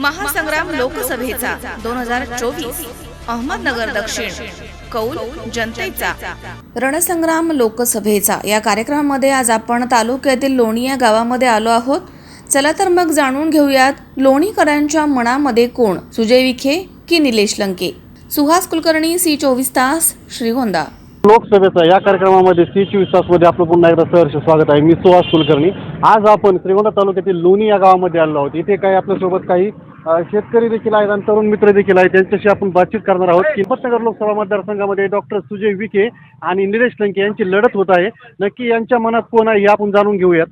महासंग्राम लोकसभेचा दोन हजार चोवीस. अहमदनगर दक्षिण. कौल जनतेचा. रणसंग्राम लोकसभेचा. या कार्यक्रमामध्ये आज आपण तालुक्यातील लोणी या गावामध्ये आलो आहोत. चला तर मग जाणून घेऊयात लोणीकरांच्या मनामध्ये कोण? सुजय विखे की निलेश लंके? सुहास कुलकर्णी सी चोवीस तास श्रीगोंदा. लोकसभेचा या कार्यक्रमामध्ये सी चोवीस तासमध्ये आपलं पुन्हा एकदा सहर्ष स्वागत आहे. मी सुहास कुलकर्णी. आज आपण श्रीगोंदा तालुक्यातील लोणी या गावामध्ये आलो आहोत. इथे काही आपल्यासोबत काही शेतकरी देखील आहेत आणि तरुण मित्र देखील आहेत. त्यांच्याशी आपण बातचीत करणार आहोत किंमतनगर लोकसभा मतदारसंघामध्ये डॉक्टर सुजय विखे आणि निलेश लंके यांची लढत होत आहे. नक्की यांच्या मनात कोण आहे हे आपण जाणून घेऊयात.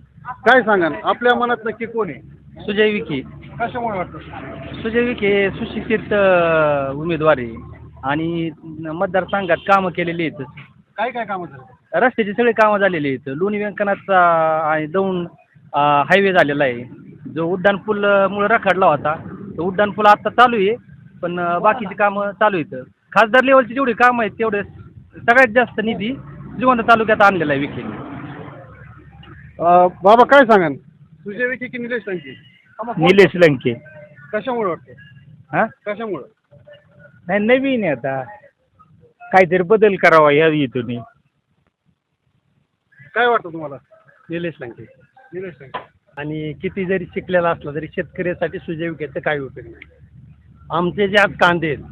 काय सांगाल? आपल्या मनात नक्की कोण आहे? सुजय विखे. कशामुळे वाटतं सुजय? विखे सुशिक्षित उमेदवार आहे आणि मतदारसंघात कामं केलेली आहेत. काय काय कामं झालं? रस्त्याची सगळी कामं झालेली आहेत. लोणी व्यंकनाथचा आणि दौंड हायवे झालेला आहे. जो उड्डाण पूल अ, मुळे रखडला होता. तो उड्डाण पूल आता चालू आहे पण अ, बाकीची कामं चालू आहेत. खासदार लेवलची जेवढी कामं आहेत तेवढे सगळ्यात जास्त निधी श्रीगोंदा तालुक्यात आणलेला आहे विखेने. अ, बाबा काय सांगाल? सुजय विखे की निलेश लंके? निलेश लंके. कशामुळे वाटतं हां? कशामुळं? नाही नवीन आहे आता. काहीतरी बदल करावा या इथून काय वाटतं तुम्हाला? निलेश लंके. निलेश लंके. आणि किती जरी शिकलेला असला तरी शेतकऱ्यासाठी सुजय विकेचं काही उपयोग नाही. आमचे जे आज कांदे आहेत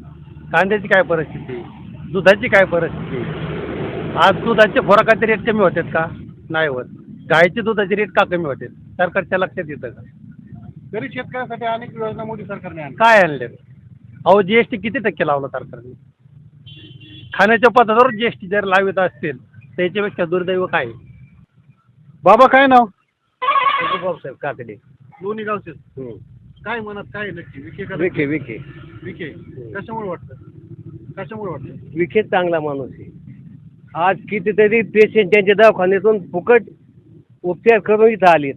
कांद्याची काय परिस्थिती? दुधाची काय परिस्थिती? आज दुधाचे खोराकाचे रेट कमी होतात का? नाही होत. गायचे दुधाचे रेट का कमी होतात? सरकारच्या लक्षात येतं का? तरी शेतकऱ्यांसाठी अनेक योजना मोदी सरकारने आणल्या. काय आणले अहो जी एस टी किती टक्के लावला सरकारने? खाण्याच्या पदार्थावर जी एस टी जर लावित असतील त्याच्यापेक्षा दुर्दैव काय? आहे? बाबा काय नाव? भाऊसाहेब काकडे. लोणी गावचे काय म्हणत काय नक्की? विखे का विखे विखे. विखे. कशामुळे वाटतं? कशामुळे वाटतं? विखे चांगला माणूस आहे. आज कितीतरी पेशंट त्यांच्या दवाखान्यातून फुकट उपचार करून इथं आलेत.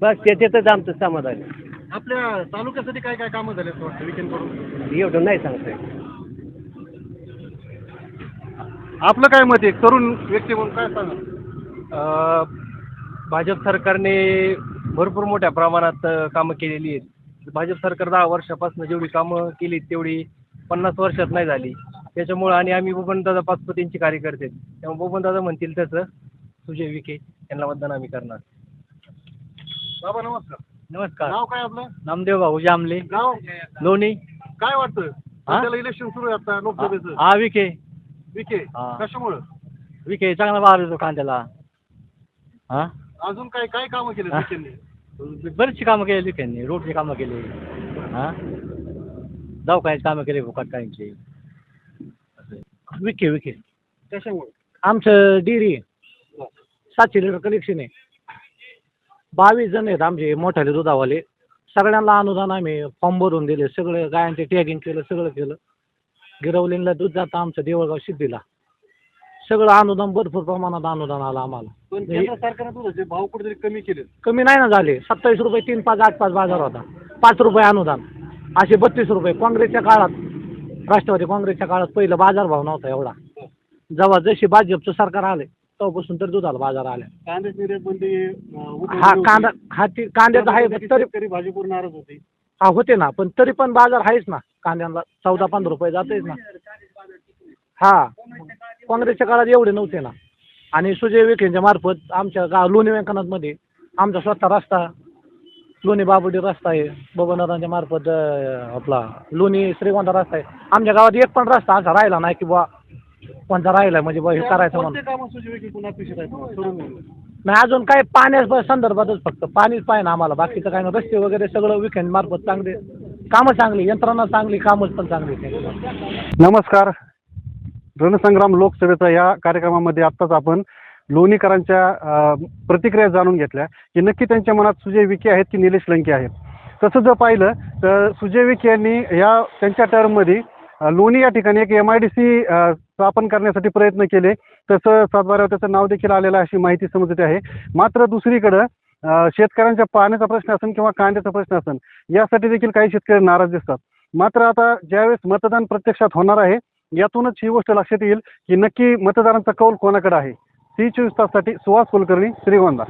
बस त्याच्यातच आमचं समाधान आहे. आपल्या तालुक्यासाठी काय काय कामं झाले वाटतं विखेंकडून? एवढं नाही सांगता येत. आपलं काय मत आहे? तरुण व्यक्ती म्हणून काय सांगा अं, भाजप सरकारने भरपूर मोठ्या प्रमाणात कामं केलेली आहेत. भाजप सरकार दहा वर्षापासून जेवढी कामं केली तेवढी पन्नास वर्षात नाही झाली. त्याच्यामुळं आणि आम्ही बबनदादा पाचपतींचे कार्यकर्ते आहेत. त्यामुळे बबनदादा म्हणतील तसं. सुजय विखे यांना मतदान आम्ही करणार. बाबा नमस्कार. नमस्कार. नाव काय आपलं? नामदेव भाऊ जामले गाव लोणी. काय वाटतं हा? त्याला इलेक्शन सुरू आहे आता लोकसभेचं. हा विखे. विखे हा. कशामुळं? विखे चांगला बाहेर येतो कांद्याला हा? अजून काय काय कामं केले हा? विखेंनी बरीचशी कामं केली विखेंनी रोडची कामं केली. हा? दवाखान्याची कामं केली फुकट काहींची विखे विखे. कशामुळे? आमचं आहे. सातशे लिटर कलेक्शन आहे. बावीस जण आहेत आमचे मोठाले दुधावाले. सगळ्यांना अनुदान आम्ही फॉर्म भरून दिले. सगळं गायांचे टॅगिंग केलं सगळं केलं. गिरवलीला दूध जातं आमचं देवळगाव सिद्धीला. सगळं अनुदान भरपूर प्रमाणात अनुदान आलं आम्हाला. पण केंद्र सरकारने दुधाचे भाव कुठेतरी कमी केले कमी नाही ना झाले. सत्तावीस रुपये तीन पाच आठ पाच बाजार होता. पाच रुपये अनुदान. असे बत्तीस रुपये. काँग्रेसच्या काळात राष्ट्रवादी काँग्रेसच्या काळात पहिलं बाजारभाव नव्हता एवढा. जेव्हा जशी भाजपचं सरकार आले तेव्हापासून तर दुधाला बाजार आले. कांद्याची निर्यात बंदी अं, उठवली हा होती. कांदा हा ती कांद्याचा आहे तरी शेतकरी भाजीपूर नाराज होते. हा होते ना पण तरी पण बाजार आहेच ना. कांद्याला चौदा पंधरा रुपये जातेच ना. हा. काँग्रेसच्या काळात एवढे नव्हते ना. आणि सुजय विखेंच्या मार्फत आमच्या गाव लोणी व्यंकनाथमध्ये आमचा स्वतः रस्ता लोणी बाबुडी रस्ता आहे. बबनदादांच्या मार्फत अं, आपला लोणी श्रीगोंदा रस्ता आहे. आमच्या गावात एक पण रस्ता असा राहिला नाही की बुवा कोणता राहिला म्हणजे बुवा हे करायचं म्हणून. कोणते कामं सुजय विखे पुन्हा अपेक्षित आहेत तुम्हाला? तरुण म्हणून. नाही अजून काय पाण्या संदर्भातच फक्त पाणीच पाहिजे आम्हाला. बाकीचं काय नाही. रस्ते वगैरे सगळं विकेंड मार्फत चांगले कामं चांगली यंत्रणा चांगली कामच पण चांगली नमस्कार. रणसंग्राम लोकसभेचा या कार्यक्रमामध्ये आत्ताच आपण लोणीकरांच्या प्रतिक्रिया जाणून घेतल्या की नक्की त्यांच्या मनात सुजय विखे आहेत की निलेश लंके आहेत? तसं जर पाहिलं तर सुजय विखे यांनी या त्यांच्या टर्ममध्ये लोणी या ठिकाणी एक एम आय डी सी स्थापन करण्यासाठी प्रयत्न केले. तसं सातबाऱ्यावर त्याचं नाव देखील आलेलं अशी माहिती समजते आहे. मात्र दुसरीकडं शेतकऱ्यांच्या पाण्याचा प्रश्न असेल किंवा कांद्याचा प्रश्न असेल यासाठी देखील काही शेतकरी नाराज दिसतात. मात्र आता ज्यावेळेस मतदान प्रत्यक्षात होणार आहे यातूनच ही गोष्ट लक्षात येईल की नक्की मतदारांचा कौल कोणाकडे आहे? सी चोवीस ताससाठी सुहास कुलकर्णी श्रीगोंदा.